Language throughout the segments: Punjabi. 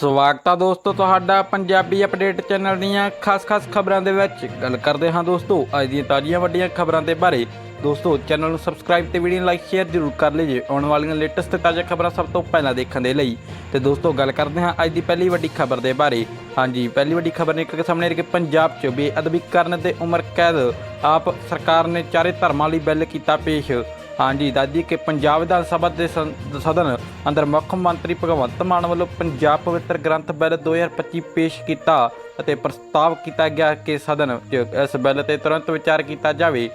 ਸਵਾਗਤ ਆ ਦੋਸਤੋ ਤੁਹਾਡਾ ਪੰਜਾਬੀ ਅਪਡੇਟ ਚੈਨਲ ਦੀਆਂ ਖਾਸ-ਖਾਸ ਖਬਰਾਂ ਦੇ ਵਿੱਚ। ਗੱਲ ਕਰਦੇ ਹਾਂ ਦੋਸਤੋ, ਅੱਜ ਦੀਆਂ ਤਾਜ਼ੀਆਂ ਵੱਡੀਆਂ ਖਬਰਾਂ ਦੇ ਬਾਰੇ। ਦੋਸਤੋ, ਚੈਨਲ ਨੂੰ ਸਬਸਕ੍ਰਾਈਬ ਤੇ ਵੀਡੀਓ ਲਾਈਕ ਸ਼ੇਅਰ ਜ਼ਰੂਰ ਕਰ ਲਿਓ ਆਉਣ ਵਾਲੀਆਂ ਲੇਟੈਸਟ ਤੇ ਤਾਜ਼ਾ ਖਬਰਾਂ ਸਭ ਤੋਂ ਪਹਿਲਾਂ ਦੇਖਣ ਦੇ ਲਈ। ਤੇ ਦੋਸਤੋ, ਗੱਲ ਕਰਦੇ ਹਾਂ ਅੱਜ ਦੀ ਪਹਿਲੀ ਵੱਡੀ ਖਬਰ ਦੇ ਬਾਰੇ। ਹਾਂਜੀ, ਪਹਿਲੀ ਵੱਡੀ ਖਬਰ ਨਿਕਲ ਕੇ ਸਾਹਮਣੇ ਆ ਰਹੀ ਕਿ ਪੰਜਾਬ 'ਚ ਬੇਅਦਬੀ ਕਰਨ ਤੇ ਉਮਰ ਕੈਦ। ਆਪ ਸਰਕਾਰ ਨੇ ਚਾਰੇ ਧਰਮਾਂ ਲਈ ਬਿੱਲ ਕੀਤਾ ਪੇਸ਼। ਹਾਂਜੀ ਦਾਦੀ ਕਿ ਪੰਜਾਬ ਵਿਧਾਨ ਸਭਾ ਦੇ ਸਨ- ਸਦਨ ਅੰਦਰ ਮੁੱਖ ਮੰਤਰੀ ਭਗਵੰਤ ਮਾਨ ਵੱਲੋਂ ਪੰਜਾਬ ਪਵਿੱਤਰ ਗ੍ਰੰਥ ਬਿੱਲ 2025 ਪੇਸ਼ ਕੀਤਾ ਅਤੇ ਪ੍ਰਸਤਾਵ ਕੀਤਾ ਗਿਆ ਕਿ ਸਦਨ 'ਚ ਇਸ ਬਿੱਲ ਤੇ ਤੁਰੰਤ ਵਿਚਾਰ ਕੀਤਾ ਜਾਵੇ।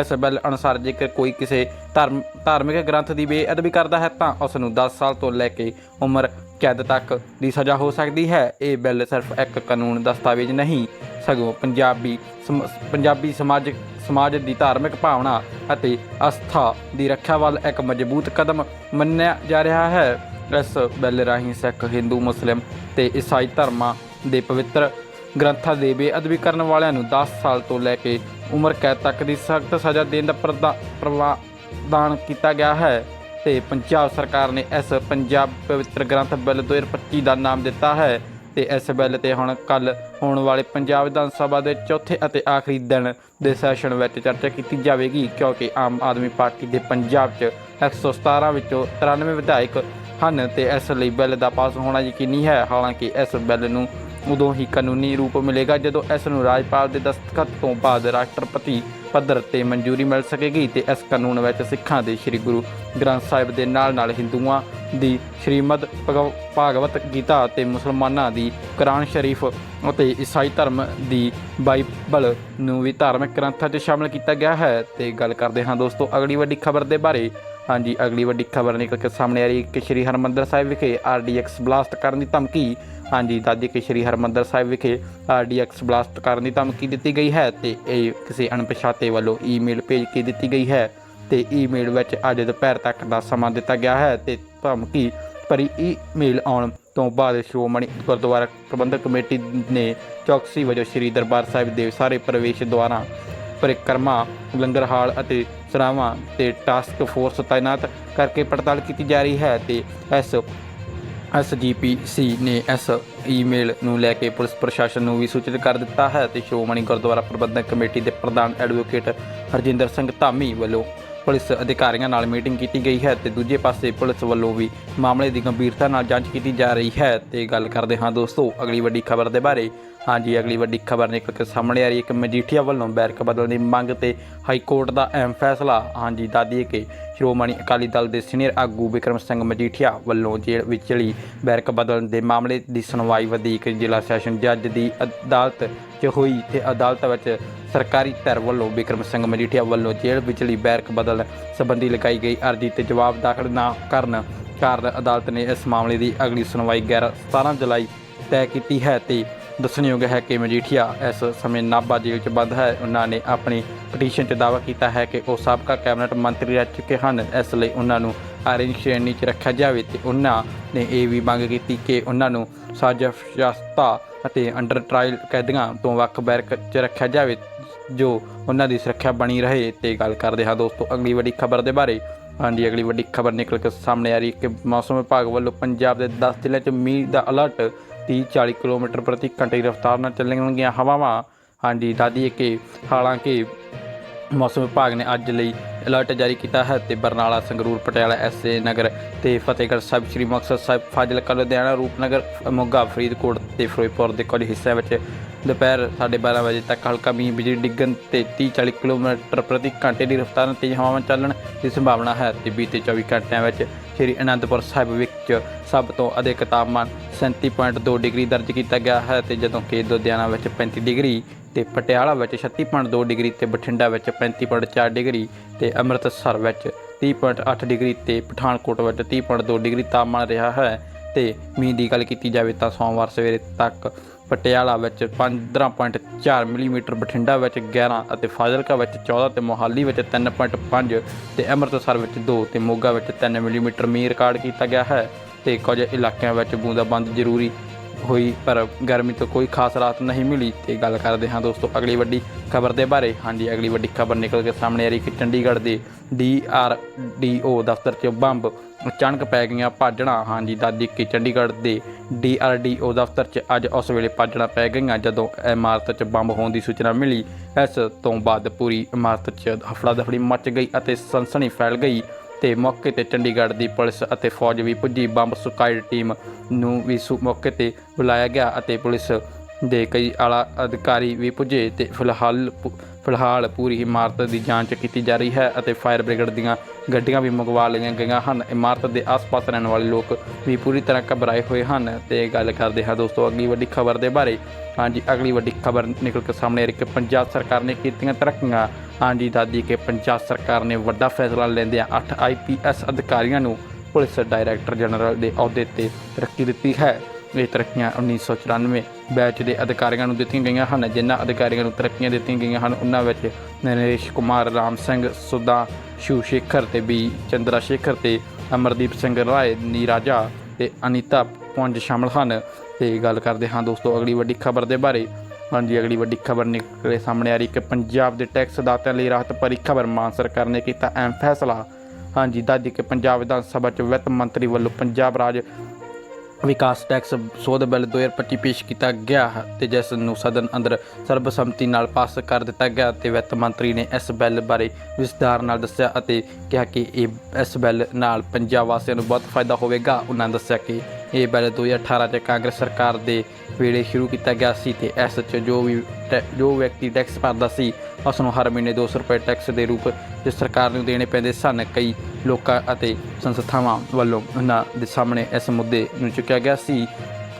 ਇਸ ਬਿੱਲ ਅਨੁਸਾਰ ਜੇਕਰ ਕੋਈ ਕਿਸੇ ਧਰਮ, ਧਾਰਮਿਕ ਗ੍ਰੰਥ ਦੀ ਬੇਅਦਬੀ ਕਰਦਾ ਹੈ ਤਾਂ ਉਸ ਨੂੰ 10 ਸਾਲ ਤੋਂ ਲੈ ਕੇ ਉਮਰ ਕੈਦ ਤੱਕ ਦੀ ਸਜ਼ਾ ਹੋ ਸਕਦੀ ਹੈ। ਇਹ ਬਿੱਲ ਸਿਰਫ ਇੱਕ ਕਾਨੂੰਨ ਦਸਤਾਵੇਜ਼ ਨਹੀਂ, ਸਗੋਂ ਪੰਜਾਬੀ ਸਮ- ਪੰਜਾਬੀ ਸਮਾਜਿਕ ਸਮਾਜ ਦੀ ਧਾਰਮਿਕ ਭਾਵਨਾ ਅਤੇ ਅਸਥਾ ਦੀ ਰੱਖਿਆ ਵੱਲ ਇੱਕ ਮਜ਼ਬੂਤ ਕਦਮ ਮੰਨਿਆ ਜਾ ਰਿਹਾ ਹੈ। ਇਸ ਬਿੱਲ ਰਾਹੀਂ ਸਿੱਖ, ਹਿੰਦੂ, ਮੁਸਲਿਮ ਤੇ ਈਸਾਈ ਧਰਮਾਂ ਦੇ ਪਵਿੱਤਰ ਗ੍ਰੰਥਾਂ ਦੇ ਬੇਅਦਬੀ ਕਰਨ ਵਾਲਿਆਂ ਨੂੰ 10 ਸਾਲ ਤੋਂ ਲੈ ਕੇ ਉਮਰ ਕੈਦ ਤੱਕ ਦੀ ਸਖਤ ਸਜ਼ਾ ਦੇਣ ਦਾ ਪ੍ਰਦਾ- ਪ੍ਰਵਾਨ ਕੀਤਾ ਗਿਆ ਹੈ ਤੇ ਪੰਜਾਬ ਸਰਕਾਰ ਨੇ ਇਸ ਪੰਜਾਬ ਪਵਿੱਤਰ ਗ੍ਰੰਥ ਬਿੱਲ 2025 ਦਾ ਨਾਮ ਦਿੱਤਾ ਹੈ। ਤੇ ਇਸ ਬਿੱਲ ਤੇ ਹੁਣ ਕੱਲ ਹੋਣ ਵਾਲੇ ਪੰਜਾਬ ਵਿਧਾਨ ਸਭਾ ਦੇ ਚੌਥੇ ਅਤੇ ਆਖਰੀ ਦਿਨ ਦੇ ਸੈਸ਼ਨ ਵਿੱਚ ਚਰਚਾ ਕੀਤੀ ਜਾਵੇਗੀ, ਕਿਉਂਕਿ ਆਮ ਆਦਮੀ ਪਾਰਟੀ ਦੇ ਪੰਜਾਬ 'ਚ 117 ਵਿੱਚੋਂ 93 ਵਿਧਾਇਕ ਹਨ ਤੇ ਇਸ ਲਈ ਬਿੱਲ ਦਾ ਪਾਸ ਹੋਣਾ ਯਕੀਨੀ ਹੈ। ਹਾਲਾਂਕਿ ਇਸ ਬਿੱਲ ਨੂੰ ਉਦੋਂ ਹੀ ਕਾਨੂੰਨੀ ਰੂਪ ਮਿਲੇਗਾ ਜਦੋਂ ਇਸ ਨੂੰ ਰਾਜਪਾਲ ਦੇ ਦਸਤਖਤ ਤੋਂ ਬਾਅਦ ਰਾਸ਼ਟਰਪਤੀ ਪੱਧਰ ਤੇ ਮਨਜ਼ੂਰੀ ਮਿਲ ਸਕੇਗੀ ਤੇ ਇਸ ਕਾਨੂੰਨ ਵਿੱਚ ਸਿੱਖਾਂ ਦੇ ਸ੍ਰੀ ਗੁਰੂ ਗ੍ਰੰਥ ਸਾਹਿਬ ਦੇ ਨਾਲ-ਨਾਲ ਹਿੰਦੂਆਂ ਦੀ ਸ਼੍ਰੀਮਦ ਭਗਵ- ਭਾਗਵਤ ਗੀਤਾ ਅਤੇ ਮੁਸਲਮਾਨਾਂ ਦੀ ਕੁਰਾਨ ਸ਼ਰੀਫ ਅਤੇ ਈਸਾਈ ਧਰਮ ਦੀ ਬਾਈਬਲ ਨੂੰ ਵੀ ਧਾਰਮਿਕ ਗ੍ਰੰਥਾਂ 'ਚ ਸ਼ਾਮਲ ਕੀਤਾ ਗਿਆ ਹੈ। ਤੇ ਗੱਲ ਕਰਦੇ ਹਾਂ ਦੋਸਤੋ ਅਗਲੀ ਵੱਡੀ ਖਬਰ ਦੇ ਬਾਰੇ। ਹਾਂਜੀ, ਅਗਲੀ ਵੱਡੀ ਖਬਰ ਨਿਕਲ ਕੇ ਸਾਹਮਣੇ ਆ ਰਹੀ ਹੈ ਕਿ ਸ਼੍ਰੀ ਹਰਮੰਦਰ ਸਾਹਿਬ ਵਿਖੇ ਆਰਡੀਐਕਸ ਬਲਾਸਟ ਕਰਨ ਦੀ ਧਮਕੀ। ਹਾਂਜੀ, ਦਾਦੀ ਕਿ ਸ਼੍ਰੀ ਹਰਮੰਦਰ ਸਾਹਿਬ ਵਿਖੇ ਆਰਡੀਐਕਸ ਬਲਾਸਟ ਕਰਨ ਦੀ ਧਮਕੀ ਦਿੱਤੀ ਗਈ ਹੈ ਤੇ ਇਹ ਕਿਸੇ ਅਣਪਛਾਤੇ ਵੱਲੋਂ ਈਮੇਲ ਭੇਜ ਕੇ ਦਿੱਤੀ ਗਈ ਹੈ ਤੇ ਈਮੇਲ ਵਿੱਚ ਅੱਜ ਦੁਪਹਿਰ ਤੱਕ ਦਾ ਸਮਾਂ ਦਿੱਤਾ ਗਿਆ ਹੈ ਤੇ ਧਮਕੀ ਭਰੀ ਈਮੇਲ ਆਉਣ ਤੋਂ ਬਾਅਦ ਸ਼੍ਰੋਮਣੀ ਗੁਰਦੁਆਰਾ ਪ੍ਰਬੰਧਕ ਕਮੇਟੀ ਨੇ ਚੌਕਸੀ ਵਜੋਂ ਸ਼੍ਰੀ ਦਰਬਾਰ ਸਾਹਿਬ ਦੇ ਸਾਰੇ ਪ੍ਰਵੇਸ਼ ਦੁਆਰਾਂ, ਪਰਿਕਰਮਾ, ਲੰਗਰ ਹਾਲ ਅਤੇ ਸਰਾਵਾਂ ਤੇ ਟਾਸਕ ਫੋਰਸ ਤਾਇਨਾਤ ਕਰਕੇ ਪੜਤਾਲ ਕੀਤੀ ਜਾ ਰਹੀ ਹੈ ਤੇ ਇਸ ਐਸਜੀਪੀਸੀ ਨੇ ਇਸ ਈਮੇਲ ਨੂੰ ਲੈ ਕੇ ਪੁਲਿਸ ਪ੍ਰਸ਼ਾਸਨ ਨੂੰ ਵੀ ਸੂਚਿਤ ਕਰ ਦਿੱਤਾ ਹੈ ਤੇ ਸ਼੍ਰੋਮਣੀ ਗੁਰਦੁਆਰਾ ਪ੍ਰਬੰਧਕ ਕਮੇਟੀ ਦੇ ਪ੍ਰਧਾਨ ਐਡਵੋਕੇਟ ਹਰਜਿੰਦਰ ਸਿੰਘ ਧਾਮੀ ਵੱਲੋਂ ਪੁਲਿਸ ਅਧਿਕਾਰੀਆਂ ਨਾਲ ਮੀਟਿੰਗ ਕੀਤੀ ਗਈ ਹੈ ਤੇ ਦੂਜੇ ਪਾਸੇ ਪੁਲਿਸ ਵੱਲੋਂ ਵੀ ਮਾਮਲੇ ਦੀ ਗੰਭੀਰਤਾ ਨਾਲ ਜਾਂਚ ਕੀਤੀ ਜਾ ਰਹੀ ਹੈ ਤੇ ਗੱਲ ਕਰਦੇ ਹਾਂ ਦੋਸਤੋ ਅਗਲੀ ਵੱਡੀ ਖਬਰ ਦੇ ਬਾਰੇ ਹਾਂਜੀ, ਅਗਲੀ ਵੱਡੀ ਖਬਰ ਨਿਕਲ ਕੇ ਸਾਹਮਣੇ ਆ ਰਹੀ ਹੈ। ਕਿ ਮਜੀਠੀਆ ਵੱਲੋਂ ਬੈਰਕ ਬਦਲਣ ਦੀ ਮੰਗ ਤੇ ਹਾਈ ਕੋਰਟ ਦਾ ਅਹਿਮ ਫੈਸਲਾ। ਹਾਂਜੀ ਦਾਦੀਏ ਕਿ ਸ਼੍ਰੋਮਣੀ ਅਕਾਲੀ ਦਲ ਦੇ ਸੀਨੀਅਰ ਆਗੂ ਵਿਕਰਮ ਸਿੰਘ ਮਜੀਠੀਆ ਵੱਲੋਂ ਜੇਲ੍ਹ ਵਿਚਲੀ ਬੈਰਕ ਬਦਲਣ ਦੇ ਮਾਮਲੇ ਦੀ ਸੁਣਵਾਈ ਵਧੀਕ ਜ਼ਿਲ੍ਹਾ ਸੈਸ਼ਨ ਜੱਜ ਦੀ ਅਦਾਲਤ 'ਚ ਹੋਈ ਤੇ ਅਦਾਲਤ ਵਿੱਚ ਸਰਕਾਰੀ ਧਿਰ ਵੱਲੋਂ ਵਿਕਰਮ ਸਿੰਘ ਮਜੀਠੀਆ ਵੱਲੋਂ ਜੇਲ੍ਹ ਵਿਚਲੀ ਬੈਰਕ ਬਦਲ ਸੰਬੰਧੀ ਲਗਾਈ ਗਈ ਅਰਜ਼ੀ ਤੇ ਜਵਾਬ ਦਾਖਲ ਨਾ ਕਰਨ ਕਾਰਨ ਅਦਾਲਤ ਨੇ ਇਸ ਮਾਮਲੇ ਦੀ ਅਗਲੀ ਸੁਣਵਾਈ 11 17 ਜੁਲਾਈ ਤੈਅ ਕੀਤੀ ਹੈ ਤੇ ਦੱਸਣਯੋਗ ਹੈ ਕਿ ਮਜੀਠੀਆ ਇਸ ਸਮੇਂ ਨਾਭਾ ਜੇਲ੍ਹ 'ਚ ਬੰਦ ਹੈ। ਉਹਨਾਂ ਨੇ ਆਪਣੀ ਪਟੀਸ਼ਨ 'ਚ ਦਾਅਵਾ ਕੀਤਾ ਹੈ ਕਿ ਉਹ ਸਾਬਕਾ ਕੈਬਨਿਟ ਮੰਤਰੀ ਰਹਿ ਚੁੱਕੇ ਹਨ। ਇਸ ਲਈ ਉਹਨਾਂ ਨੂੰ ਆਰੇਂਜ ਸ਼੍ਰੇਣੀ 'ਚ ਰੱਖਿਆ ਜਾਵੇ ਤੇ ਉਹਨਾਂ ਨੇ ਇਹ ਵੀ ਮੰਗ ਕੀਤੀ ਕਿ ਉਹਨਾਂ ਨੂੰ ਸਾਜ਼ਿਸ਼ਯਾਸਤਾ ਅਤੇ ਅੰਡਰ ਟ੍ਰਾਇਲ ਕੈਦੀਆਂ ਤੋਂ ਵੱਖ ਬੈਰਕ 'ਚ ਰੱਖਿਆ ਜਾਵੇ, ਜੋ ਉਹਨਾਂ ਦੀ ਸੁਰੱਖਿਆ ਬਣੀ ਰਹੇ। ਤੇ ਗੱਲ ਕਰਦੇ ਹਾਂ ਦੋਸਤੋ, ਅਗਲੀ ਵੱਡੀ ਖਬਰ ਦੇ ਬਾਰੇ। ਹਾਂਜੀ, ਅਗਲੀ ਵੱਡੀ ਖਬਰ ਨਿਕਲ ਕੇ ਸਾਹਮਣੇ ਆ ਰਹੀ ਹੈ ਕਿ ਮੌਸਮ ਵਿਭਾਗ ਵੱਲੋਂ ਪੰਜਾਬ ਦੇ 10 ਜ਼ਿਲ੍ਹਿਆਂ 'ਚ ਮੀਂਹ ਦਾ ਅਲਰਟ 30 40 ਕਿਲੋਮੀਟਰ ਪ੍ਰਤੀ ਘੰਟੇ ਦੀ ਰਫ਼ਤਾਰ ਨਾਲ ਚੱਲਣਗੀਆਂ ਹਵਾਵਾਂ। ਹਾਂਜੀ ਦਾਦੀ ਕਿ ਹਾਲਾਂਕਿ ਮੌਸਮ ਵਿਭਾਗ ਨੇ ਅੱਜ ਲਈ ਅਲਰਟ ਜਾਰੀ ਕੀਤਾ ਹੈ ਤੇ ਬਰਨਾਲਾ, ਸੰਗਰੂਰ, ਪਟਿਆਲਾ, ਐਸਏ ਨਗਰ ਤੇ ਫਤਿਹਗੜ੍ਹ ਸਾਹਿਬ, ਸ੍ਰੀ ਮੁਕਤਸਰ ਸਾਹਿਬ, ਫਾਜ਼ਿਲਕਾ, ਲੁਧਿਆਣਾ, ਰੂਪਨਗਰ, ਮੋਗਾ, ਫਰੀਦਕੋਟ ਤੇ ਫਿਰੋਜ਼ਪੁਰ ਦੇ ਕੁਝ ਹਿੱਸਿਆਂ ਵਿੱਚ ਦੁਪਹਿਰ 12:30 ਵਜੇ ਤੱਕ ਹਲਕਾ ਮੀਂਹ, ਬਿਜਲੀ ਡਿੱਗਣ ਤੇ 30-40 ਕਿਲੋਮੀਟਰ ਪ੍ਰਤੀ ਘੰਟੇ ਦੀ ਰਫ਼ਤਾਰ ਨਾਲ ਤੇਜ਼ ਹਵਾਵਾਂ ਚੱਲਣ ਦੀ ਸੰਭਾਵਨਾ ਹੈ ਤੇ ਬੀਤੇ 24 ਘੰਟਿਆਂ ਵਿੱਚ ਸ੍ਰੀ ਅਨੰਦਪੁਰ ਸਾਹਿਬ ਵਿੱਚ ਸਭ ਤੋਂ ਅਧਿਕ ਤਾਪਮਾਨ 37.2 ਡਿਗਰੀ ਦਰਜ ਕੀਤਾ ਗਿਆ ਹੈ ਤੇ ਜਦੋਂ ਕਿ ਲੁਧਿਆਣਾ ਵਿੱਚ 35 ਡਿਗਰੀ ਤੇ ਪਟਿਆਲਾ ਵਿੱਚ 36.2 ਡਿਗਰੀ ਤੇ ਬਠਿੰਡਾ ਵਿੱਚ 35.4 ਡਿਗਰੀ ਤੇ ਅੰਮ੍ਰਿਤਸਰ ਵਿੱਚ 30.8 ਡਿਗਰੀ ਤੇ ਪਠਾਨਕੋਟ ਵਿੱਚ 30.2 ਡਿਗਰੀ ਤਾਪਮਾਨ ਰਿਹਾ ਹੈ ਤੇ ਮੀਂਹ ਦੀ ਗੱਲ ਕੀਤੀ ਜਾਵੇ ਤਾਂ ਸੋਮਵਾਰ ਸਵੇਰੇ ਤੱਕ ਪਟਿਆਲਾ ਵਿੱਚ 15.4 ਮਿਲੀਮੀਟਰ, ਬਠਿੰਡਾ ਵਿੱਚ 11 ਅਤੇ ਫਾਜ਼ਿਲਕਾ ਵਿੱਚ 14 ਤੇ ਮੋਹਾਲੀ ਵਿੱਚ 3.5 ਤੇ ਅੰਮ੍ਰਿਤਸਰ ਵਿੱਚ 2 ਤੇ ਮੋਗਾ ਵਿੱਚ 3 ਮਿਲੀਮੀਟਰ ਮੀਂਹ ਰਿਕਾਰਡ ਕੀਤਾ ਗਿਆ ਹੈ ਤੇ ਕੁਝ ਇਲਾਕਿਆਂ ਵਿੱਚ ਬੂੰਦਾਬੰਦ ਜ਼ਰੂਰੀ ਹੋਈ, ਪਰ ਗਰਮੀ ਤੋਂ ਕੋਈ ਖਾਸ ਰਾਹਤ ਨਹੀਂ ਮਿਲੀ ਤੇ ਗੱਲ ਕਰਦੇ ਹਾਂ ਦੋਸਤੋ ਅਗਲੀ ਵੱਡੀ ਖਬਰ ਦੇ ਬਾਰੇ। ਹਾਂਜੀ, ਅਗਲੀ ਵੱਡੀ ਖਬਰ ਨਿਕਲ ਕੇ ਸਾਹਮਣੇ ਆ ਰਹੀ ਕਿ ਚੰਡੀਗੜ੍ਹ ਦੇ ਡੀਆਰਡੀਓ ਦਫ਼ਤਰ 'ਚ ਬੰਬ ਅਚਾਨਕ ਪੈ ਗਈਆਂ ਭਾਜੜਾਂ। ਹਾਂਜੀ ਦਾਦੀ ਕਿ ਚੰਡੀਗੜ੍ਹ ਦੇ ਡੀਆਰਡੀਓ ਦਫ਼ਤਰ 'ਚ ਅੱਜ ਉਸ ਵੇਲੇ ਭਾਜੜਾਂ ਪੈ ਗਈਆਂ, ਜਦੋਂ ਇਮਾਰਤ 'ਚ ਬੰਬ ਹੋਣ ਦੀ ਸੂਚਨਾ ਮਿਲੀ। ਇਸ ਤੋਂ ਬਾਅਦ ਪੂਰੀ ਇਮਾਰਤ 'ਚ ਹਫੜਾ ਦਫੜੀ ਮਚ ਗਈ ਅਤੇ ਸਨਸਨੀ ਫੈਲ ਗਈ। ਤੇ ਮੌਕੇ ਤੇ ਚੰਡੀਗੜ੍ਹ ਦੀ ਪੁਲਿਸ ਅਤੇ ਫੌਜ ਵੀ ਪੁੱਜੀ। ਬੰਬ ਸੁਕਾਇਡ ਟੀਮ ਨੂੰ ਵੀ ਸੁ- ਮੌਕੇ ਤੇ ਬੁਲਾਇਆ ਗਿਆ ਅਤੇ ਪੁਲਿਸ ਦੇ ਕਈ ਆਲਾ ਅਧਿਕਾਰੀ ਵੀ ਪੁੱਜੇ ਤੇ ਫਿਲਹਾਲ ਪੁ- ਫਿਲਹਾਲ ਪੂਰੀ ਇਮਾਰਤ ਦੀ ਜਾਂਚ ਕੀਤੀ ਜਾ ਰਹੀ ਹੈ ਅਤੇ ਫਾਇਰ ਬ੍ਰਿਗੇਡ ਦੀਆਂ ਗੱਡੀਆਂ ਵੀ ਮੰਗਵਾ ਲਈਆਂ ਗਈਆਂ ਹਨ। ਇਮਾਰਤ ਦੇ ਆਸ-ਪਾਸ ਰਹਿਣ ਵਾਲੇ ਲੋਕ ਵੀ ਪੂਰੀ ਤਰ੍ਹਾਂ ਘਬਰਾਏ ਹੋਏ ਹਨ ਤੇ ਗੱਲ ਕਰਦੇ ਹਾਂ ਦੋਸਤੋ ਅਗਲੀ ਵੱਡੀ ਖਬਰ ਦੇ ਬਾਰੇ। ਹਾਂਜੀ, ਅਗਲੀ ਵੱਡੀ ਖਬਰ ਨਿਕਲ ਕੇ ਸਾਹਮਣੇ ਆ ਰਹੀ ਕਿ ਪੰਜਾਬ ਸਰਕਾਰ ਨੇ ਕੀਤੀਆਂ ਤਰੱਕੀਆਂ। ਹਾਂਜੀ, ਦਾਦੀ ਕਿ ਪੰਜਾਬ ਸਰਕਾਰ ਨੇ ਵੱਡਾ ਫੈਸਲਾ ਲੈਂਦਿਆਂ 8 ਆਈਪੀਐਸ ਅਧਿਕਾਰੀਆਂ ਨੂੰ ਪੁਲਿਸ ਡਾਇਰੈਕਟਰ ਜਨਰਲ ਦੇ ਅਹੁਦੇ ਤੇ ਤਰੱਕੀ ਦਿੱਤੀ ਹੈ। ਇਹ ਤਰੱਕੀਆਂ 1994 ਬੈਚ ਦੇ ਅਧਿਕਾਰੀਆਂ ਨੂੰ ਦਿੱਤੀਆਂ ਗਈਆਂ ਹਨ, ਜਿਨ੍ਹਾਂ ਅਧਿਕਾਰੀਆਂ ਨੂੰ ਤਰੱਕੀਆਂ ਦਿੱਤੀਆਂ ਗਈਆਂ ਹਨ। ਉਹਨਾਂ ਵਿੱਚ ਨਰੇਸ਼ ਕੁਮਾਰ, ਰਾਮ ਸਿੰਘ, ਸੁਦਾ, ਸ਼ੂ ਸ਼ੇਖਰ ਤੇ ਬੀ, ਚੰਦਰਾ ਸ਼ੇਖਰ ਤੇ ਅਮਰਦੀਪ ਸਿੰਘ ਰਾਏ, ਨੀਰਾਜਾ ਤੇ ਅਨੀਤਾ ਪੁੰਜ ਸ਼ਾਮਲ ਹਨ। ਤੇ ਗੱਲ ਕਰਦੇ ਹਾਂ ਦੋਸਤੋ ਅਗਲੀ ਵੱਡੀ ਖਬਰ ਦੇ ਬਾਰੇ। ਹਾਂਜੀ, ਅਗਲੀ ਵੱਡੀ ਖਬਰ ਨਿਕਲੇ ਸਾਹਮਣੇ ਆ ਰਹੀ ਕਿ ਪੰਜਾਬ ਦੇ ਟੈਕਸ ਦਾਤਿਆਂ ਲਈ ਰਾਹਤ ਭਰੀ ਖਬਰ ਮਾਨ ਸਰਕਾਰ ਨੇ ਕੀਤਾ ਅਹਿਮ ਫੈਸਲਾ। ਹਾਂਜੀ, ਦੱਸ ਕਿ ਪੰਜਾਬ ਵਿਧਾਨ ਸਭਾ ਚ ਵਿੱਤ ਮੰਤਰੀ ਵੱਲੋਂ ਪੰਜਾਬ ਰਾਜ ਵਿਕਾਸ ਟੈਕਸ ਸੋਧ ਬਿੱਲ 2025 ਪੇਸ਼ ਕੀਤਾ ਗਿਆ ਹੈ ਤੇ ਜਿਸ ਨੂੰ ਸਦਨ ਅੰਦਰ ਸਰਬਸੰਮਤੀ ਨਾਲ ਪਾਸ ਕਰ ਦਿੱਤਾ ਗਿਆ ਤੇ ਵਿੱਤ ਮੰਤਰੀ ਨੇ ਇਸ ਬਿੱਲ ਬਾਰੇ ਵਿਸਥਾਰ ਨਾਲ ਦੱਸਿਆ ਅਤੇ ਕਿਹਾ ਕਿ ਇਹ ਇਸ ਬਿੱਲ ਨਾਲ ਪੰਜਾਬ ਵਾਸੀਆਂ ਨੂੰ ਬਹੁਤ ਫਾਇਦਾ ਹੋਵੇਗਾ। ਉਹਨਾਂ ਦੱਸਿਆ ਕਿ ਇਹ ਬਿੱਲ 2018 ਚ ਕਾਂਗਰਸ ਸਰਕਾਰ ਦੇ ਵੇਲੇ ਸ਼ੁਰੂ ਕੀਤਾ ਗਿਆ ਸੀ ਤੇ ਇਸ ਚ ਜੋ ਵੀ ਟੈ- ਜੋ ਵਿਅਕਤੀ ਟੈਕਸ ਭਰਦਾ ਸੀ ਉਸ ਨੂੰ ਹਰ ਮਹੀਨੇ 200 ਰੁਪਏ ਟੈਕਸ ਦੇ ਰੂਪ ਵਿੱਚ ਸਰਕਾਰ ਨੂੰ ਦੇਣੇ ਪੈਂਦੇ ਸਨ। ਕਈ ਲੋਕਾਂ ਅਤੇ ਸੰਸਥਾਵਾਂ ਵੱਲੋਂ ਉਹਨਾਂ ਦੇ ਸਾਹਮਣੇ ਇਸ ਮੁੱਦੇ ਨੂੰ ਚੁੱਕਿਆ ਗਿਆ ਸੀ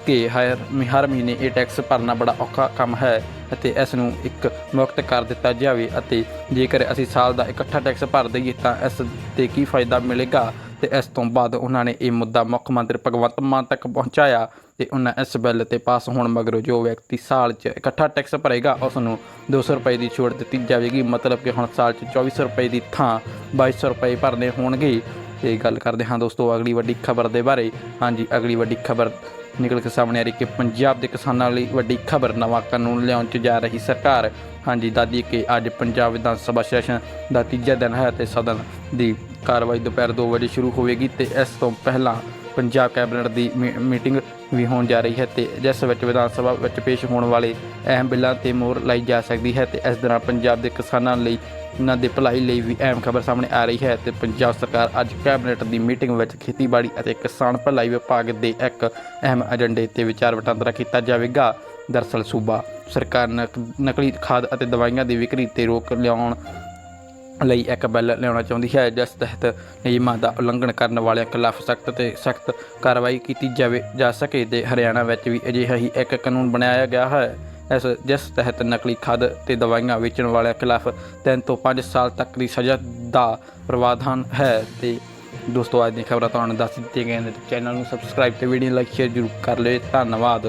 ਕਿ ਹਰ ਹਰ ਮਹੀਨੇ ਇਹ ਟੈਕਸ ਭਰਨਾ ਬੜਾ ਔਖਾ ਕੰਮ ਹੈ ਅਤੇ ਇਸ ਨੂੰ ਇੱਕ ਮੁਕਤ ਕਰ ਦਿੱਤਾ ਜਾਵੇ ਅਤੇ ਜੇਕਰ ਅਸੀਂ ਸਾਲ ਦਾ ਇਕੱਠਾ ਟੈਕਸ ਭਰ ਦਈਏ ਤਾਂ ਇਸ ਤੇ ਕੀ ਫਾਇਦਾ ਮਿਲੇਗਾ? ਤੇ ਇਸ ਤੋਂ ਬਾਅਦ ਉਹਨਾਂ ਨੇ ਇਹ ਮੁੱਦਾ ਮੁੱਖ ਮੰਤਰੀ ਭਗਵੰਤ ਮਾਨ ਤੱਕ ਪਹੁੰਚਾਇਆ ਤੇ ਉਹਨਾਂ ਇਸ ਬਿੱਲ ਤੇ ਪਾਸ ਹੋਣ ਮਗਰੋਂ ਜੋ ਵਿਅਕਤੀ ਸਾਲ 'ਚ ਇਕੱਠਾ ਟੈਕਸ ਭਰੇਗਾ, ਉਸ ਨੂੰ 200 ਰੁਪਏ ਦੀ ਛੋਟ ਦਿੱਤੀ ਜਾਵੇਗੀ। ਮਤਲਬ ਕਿ ਹੁਣ ਸਾਲ 'ਚ 2400 ਰੁਪਏ ਦੀ ਥਾਂ 2200 ਰੁਪਏ ਭਰਨੇ ਹੋਣਗੇ। ਤੇ ਗੱਲ ਕਰਦੇ ਹਾਂ ਦੋਸਤੋ ਅਗਲੀ ਵੱਡੀ ਖਬਰ ਦੇ ਬਾਰੇ। ਹਾਂਜੀ, ਅਗਲੀ ਵੱਡੀ ਖਬਰ ਨਿਕਲ ਕੇ ਸਾਹਮਣੇ ਆ ਰਹੀ ਕਿ ਪੰਜਾਬ ਦੇ ਕਿਸਾਨਾਂ ਲਈ ਵੱਡੀ ਖਬਰ ਨਵਾਂ ਕਾਨੂੰਨ ਲਿਆਉਣ 'ਚ ਜਾ ਰਹੀ ਸਰਕਾਰ। ਹਾਂਜੀ ਦਾਦੀ ਕਿ ਅੱਜ ਪੰਜਾਬ ਵਿਧਾਨ ਸਭਾ ਸੈਸ਼ਨ ਦਾ ਤੀਜਾ ਦਿਨ ਹੈ ਤੇ ਸਦਨ ਦੀ ਕਾਰਵਾਈ ਦੁਪਹਿਰ 2 ਵਜੇ ਸ਼ੁਰੂ ਹੋਵੇਗੀ ਤੇ ਇਸ ਤੋਂ ਪਹਿਲਾਂ ਪੰਜਾਬ ਕੈਬਨਿਟ ਦੀ ਮੀ- ਮੀਟਿੰਗ ਵੀ ਹੋਣ ਜਾ ਰਹੀ ਹੈ ਤੇ ਜਿਸ ਵਿੱਚ ਵਿਧਾਨ ਸਭਾ ਵਿੱਚ ਪੇਸ਼ ਹੋਣ ਵਾਲੇ ਅਹਿਮ ਬਿੱਲਾਂ ਤੇ ਮੋਹਰ ਲਾਈ ਜਾ ਸਕਦੀ ਹੈ ਤੇ ਇਸ ਦੌਰਾਨ ਪੰਜਾਬ ਦੇ ਕਿਸਾਨਾਂ ਲਈ ਉਹਨਾਂ ਦੇ ਭਲਾਈ ਲਈ ਵੀ ਅਹਿਮ ਖਬਰ ਸਾਹਮਣੇ ਆ ਰਹੀ ਹੈ ਤੇ ਪੰਜਾਬ ਸਰਕਾਰ ਅੱਜ ਕੈਬਨਿਟ ਦੀ ਮੀਟਿੰਗ ਵਿੱਚ ਖੇਤੀਬਾੜੀ ਅਤੇ ਕਿਸਾਨ ਭਲਾਈ ਵਿਭਾਗ ਦੇ ਇੱਕ ਅਹਿਮ ਏਜੰਡੇ ਤੇ ਵਿਚਾਰ ਵਟਾਂਦਰਾ ਕੀਤਾ ਜਾਵੇਗਾ। ਦਰਸਲ ਸੂਬਾ ਸਰਕਾਰ ਨਕ- ਨਕਲੀ ਖਾਦ ਅਤੇ ਦਵਾਈਆਂ ਦੀ ਵਿਕਰੀ ਤੇ ਰੋਕ ਲਿਆਉਣ ਲਈ ਇੱਕ ਬਿੱਲ ਲਿਆਉਣਾ ਚਾਹੁੰਦੀ ਹੈ, ਜਿਸ ਤਹਿਤ ਨਿਯਮਾਂ ਦਾ ਉਲੰਘਣ ਕਰਨ ਵਾਲਿਆਂ ਖਿਲਾਫ ਸਖਤ ਤੇ ਸਖਤ ਕਾਰਵਾਈ ਕੀਤੀ ਜਾਵੇ, ਜਾ ਸਕੇ ਤੇ ਹਰਿਆਣਾ ਵਿੱਚ ਵੀ ਅਜਿਹਾ ਹੀ ਇੱਕ ਕਾਨੂੰਨ ਬਣਾਇਆ ਗਿਆ ਹੈ, ਇਸ, ਜਿਸ ਤਹਿਤ ਨਕਲੀ ਖਾਦ ਤੇ ਦਵਾਈਆਂ ਵੇਚਣ ਵਾਲਿਆਂ ਖਿਲਾਫ 3 ਤੋਂ 5 ਸਾਲ ਤੱਕ ਦੀ ਸਜ਼ਾ ਦਾ ਪ੍ਰਾਵਧਾਨ ਹੈ, ਤੇ ਦੋਸਤੋ, ਅੱਜ ਦੀਆਂ ਖਬਰਾਂ ਤੁਹਾਨੂੰ ਦੱਸ ਦਿੱਤੀਆਂ ਗਈਆਂ ਨੇ ਚੈਨਲ ਨੂੰ ਸਬਸਕ੍ਰਾਈਬ ਤੇ ਵੀਡੀਓ ਲਾਈਕ ਸ਼ੇਅਰ ਜ਼ਰੂਰ ਕਰ ਲਿਓ, ਧੰਨਵਾਦ।